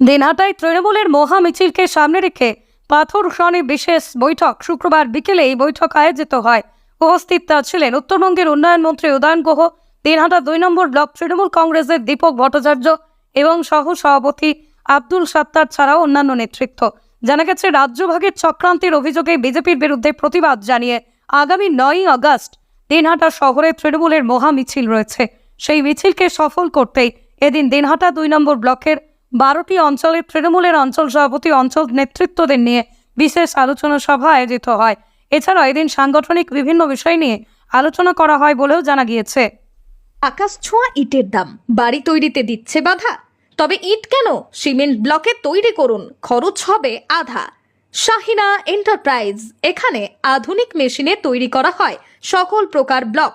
দিনহাটায় তৃণমূলের মহা মিছিলকে সামনে রেখে পাথর সনে বিশেষ বৈঠক শুক্রবার বিকেলে এই বৈঠক আয়োজিত হয়। উপস্থিত ছিলেন উত্তরবঙ্গের উন্নয়ন মন্ত্রী উদয়ন গুহ, দিনহাটা দুই নম্বর ব্লক তৃণমূল কংগ্রেসের দীপক ভট্টাচার্য এবং সহ সভাপতি আব্দুল সাত্তার ছাড়াও অন্যান্য নেতৃত্ব। জানা গেছে রাজ্যভাগের চক্রান্তের অভিযোগে বিজেপির বিরুদ্ধে প্রতিবাদ জানিয়ে আগামী নয়ই আগস্ট দিনহাটা শহরে তৃণমূলের মহা মিছিল রয়েছে। সেই মিছিলকে সফল করতেই এদিন দিনহাটা দুই নম্বর ব্লকের বারোটি অঞ্চলের তৃণমূলের অঞ্চল সভাপতি অঞ্চল নেতৃত্বদের নিয়ে বিশেষ আলোচনা সভা আয়োজিত হয়। এছাড়াও এদিন সাংগঠনিক বিভিন্ন বিষয় নিয়ে আলোচনা করা হয় বলেও জানা গিয়েছে। আকাশ ছোঁয়া ইটের দাম, বাড়ি তৈরিতে দিচ্ছে বাধা। তবে ইট কেন? সিমেন্ট ব্লকে তৈরি করুন, খরচ হবে আধা। শাহিনা এন্টারপ্রাইজ, এখানে আধুনিক মেশিনে তৈরি করা হয় সকল প্রকার ব্লক।